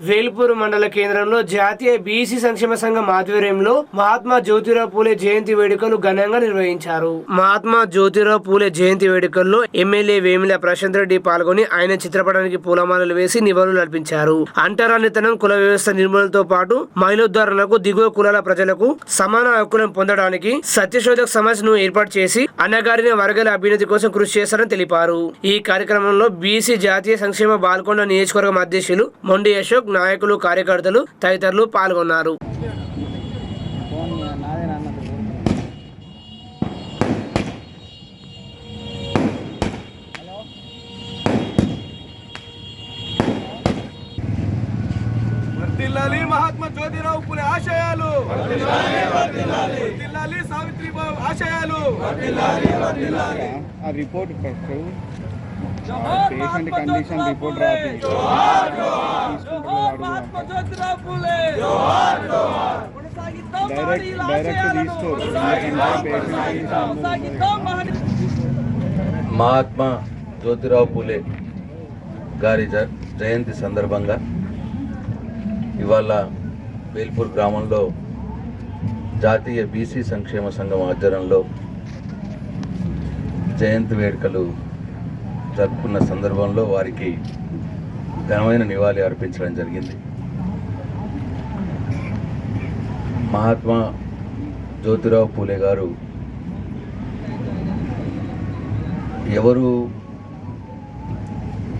వేల్పూరు మండల కేంద్రంలో జాతీయ బీసీ సంక్షేమ సంఘం ఆధ్వర్యంలో మహాత్మా జ్యోతిరావు పూలే జయంతి వేడుకలు ఘనంగా నిర్వహించారు. మహాత్మా జ్యోతిరావు పూలే జయంతి వేడుకల్లో ఎమ్మెల్యే వేమిల ప్రశాంత్ రెడ్డి పాల్గొని ఆయన చిత్రపటానికి పూలమాలలు వేసి నివాళులు అర్పించారు. అంటరానితనం కుల వ్యవస్థ నిర్మూలనతో పాటు మహిళోద్ధరణకు దిగువ కులాల ప్రజలకు సమాన హక్కులను పొందడానికి సత్యశోధక సమస్యను ఏర్పాటు చేసి అన్నగారిన వర్గాల అభ్యున్నతి కోసం కృషి చేస్తారని తెలిపారు. ఈ కార్యక్రమంలో బీసీ జాతీయ సంక్షేమ బాల్కొండ నియోజకవర్గం అధ్యక్షులు మొండి అశోక్ నాయకులు కార్యకర్తలు తదితరులు పాల్గొన్నారు. మహాత్మా జ్యోతిరావు పులే ఆశయాలు. వర్ధిల్లాలి సావిత్రిబాబు ఆశయాలు. ఆ report patient condition report direct direct Mahatma Jyotirao Phule గారి జయంతి సందర్భంగా ఇవాళ వేల్పూర్ గ్రామంలో జాతీయ బీసీ సంక్షేమ సంఘం ఆధ్వర్యంలో జయంతి వేడుకలు జరుపుకున్న సందర్భంలో వారికి ఘనమైన నివాళి అర్పించడం జరిగింది. మహాత్మా జ్యోతిరావు పూలే గారు ఎవరు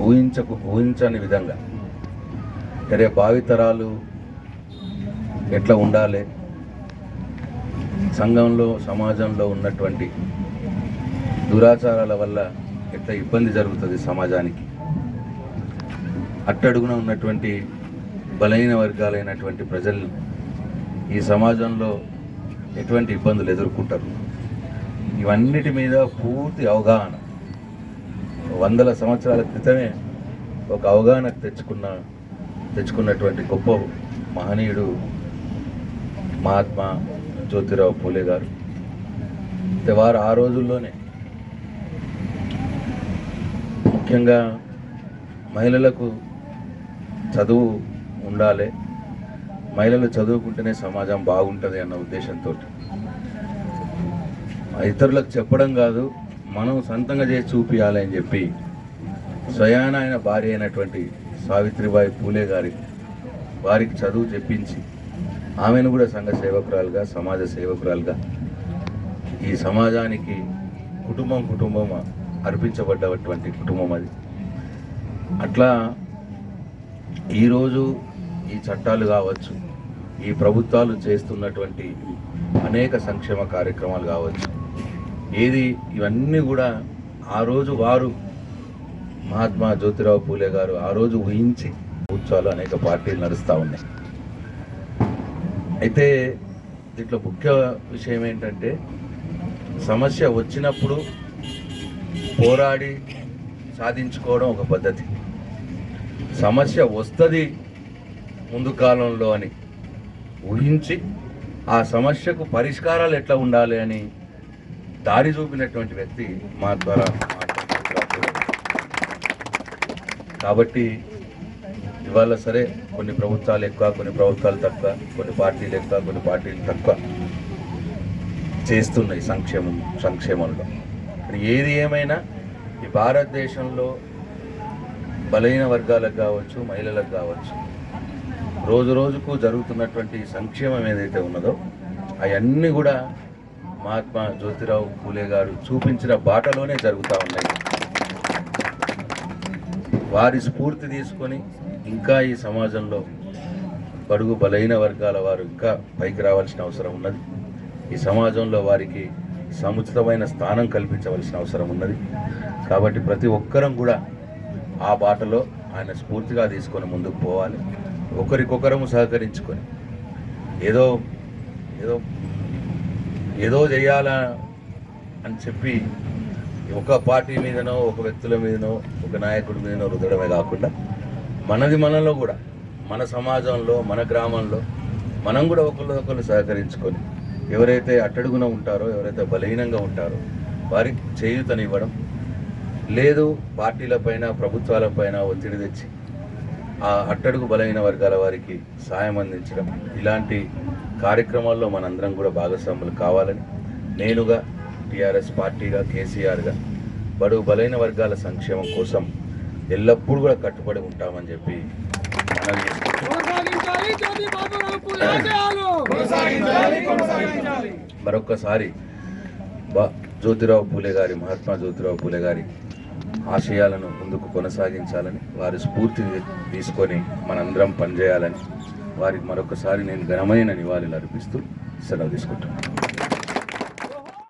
ఊహించకు ఊహించని విధంగా సరే భావితరాలు ఎట్లా ఉండాలి? సంఘంలో సమాజంలో ఉన్నటువంటి దురాచారాల వల్ల ఎట్లా ఇబ్బంది జరుగుతుంది సమాజానికి? అట్టడుగున ఉన్నటువంటి బలహీన వర్గాలైనటువంటి ప్రజలు ఈ సమాజంలో ఎటువంటి ఇబ్బందులు ఎదుర్కొంటారు? ఇవన్నిటి మీద పూర్తి అవగాహన. వందల సంవత్సరాల క్రితమే ఒక అవగాహన తెచ్చుకున్న తెచ్చుకున్నటువంటి గొప్ప మహనీయుడు మహాత్మా జ్యోతిరావు పూలే గారు. అయితే వారు ఆ రోజుల్లోనే ముఖ్యంగా మహిళలకు చదువు ఉండాలి. మహిళలు చదువుకుంటేనే సమాజం బాగుంటుంది అన్న ఉద్దేశంతో ఇతరులకు చెప్పడం కాదు మనం సొంతంగా చేసి చూపించాలి అని చెప్పి స్వయాన ఆయన భార్య అయినటువంటి సావిత్రిబాయి పూలే గారి వారికి చదువు చెప్పించి ఆమెను కూడా సంఘ సేవకురాలుగా సమాజ సేవకురాలుగా ఈ సమాజానికి కుటుంబం కుటుంబం అర్పించబడ్డటువంటి కుటుంబం అది. అట్లా ఈరోజు ఈ చట్టాలు కావచ్చు ఈ ప్రభుత్వాలు చేస్తున్నటువంటి అనేక సంక్షేమ కార్యక్రమాలు కావచ్చు ఏది ఇవన్నీ కూడా ఆ రోజు వారు మహాత్మా జ్యోతిరావు పూలే గారు ఆ రోజు ఊహించి ప్రభుత్వాలు అనేక పార్టీలు నడుస్తూ ఉన్నాయి. అయితే దీంట్లో ముఖ్య విషయం ఏంటంటే సమస్య వచ్చినప్పుడు పోరాడి సాధించుకోవడం ఒక పద్ధతి. సమస్య వస్తుంది ముందు కాలంలో అని ఊహించి ఆ సమస్యకు పరిష్కారాలు ఎట్లా ఉండాలి అని దారి చూపినటువంటి వ్యక్తి మా ద్వారా కాబట్టి ఇవాళ సరే కొన్ని ప్రభుత్వాలు ఎక్కువ కొన్ని ప్రభుత్వాలు తక్కువ కొన్ని పార్టీలు ఎక్కువ కొన్ని పార్టీలు తక్కువ చేస్తున్నాయి సంక్షేమం సంక్షేమంలో. ఏది ఏమైనా ఈ భారతదేశంలో బలహీన వర్గాలకు కావచ్చు మహిళలకు కావచ్చు రోజు రోజుకు జరుగుతున్నటువంటి సంక్షేమం ఏదైతే ఉన్నదో అవన్నీ కూడా మహాత్మా జ్యోతిరావు పూలే గారు చూపించిన బాటలోనే జరుగుతూ ఉన్నాయి. వారి స్ఫూర్తి తీసుకొని ఇంకా ఈ సమాజంలో బడుగు బలహీన వర్గాల వారు ఇంకా పైకి రావాల్సిన అవసరం ఉన్నది. ఈ సమాజంలో వారికి సముచితమైన స్థానం కల్పించవలసిన అవసరం ఉన్నది. కాబట్టి ప్రతి ఒక్కరం కూడా ఆ బాటలో ఆయన స్ఫూర్తిగా తీసుకొని ముందుకు పోవాలి. ఒకరికొకరము సహకరించుకొని. ఏదో ఏదో ఏదో చేయాలా అని చెప్పి ఒక పార్టీ మీదనో ఒక వ్యక్తుల మీదనో ఒక నాయకుడి మీదనో రుదడమే కాకుండా మనది మనలో కూడా మన సమాజంలో మన గ్రామంలో మనం కూడా ఒకళ్ళు ఒకళ్ళు సహకరించుకొని ఎవరైతే అట్టడుగున ఉంటారో ఎవరైతే బలహీనంగా ఉంటారో వారికి చేయూతనివ్వడం లేదు పార్టీలపైన ప్రభుత్వాలపైన ఒత్తిడి తెచ్చి ఆ అట్టడుగు బలహీన వర్గాల వారికి సాయం అందించడం ఇలాంటి కార్యక్రమాల్లో మనందరం కూడా భాగస్వాములు కావాలని నేనుగా టీఆర్ఎస్ పార్టీగా కేసీఆర్గా బడుగు బలైన వర్గాల సంక్షేమం కోసం ఎల్లప్పుడూ కూడా కట్టుబడి ఉంటామని చెప్పి మనం మరొక్కసారి బా జ్యోతిరావు పూలే గారి మహాత్మా జ్యోతిరావు పూలే గారి ఆశయాలను ముందుకు కొనసాగించాలని వారి స్ఫూర్తిని తీసుకొని మనందరం పనిచేయాలని వారికి మరొకసారి నేను ఘనమైన నివాళులు అర్పిస్తూ సెలవు తీసుకుంటున్నాను.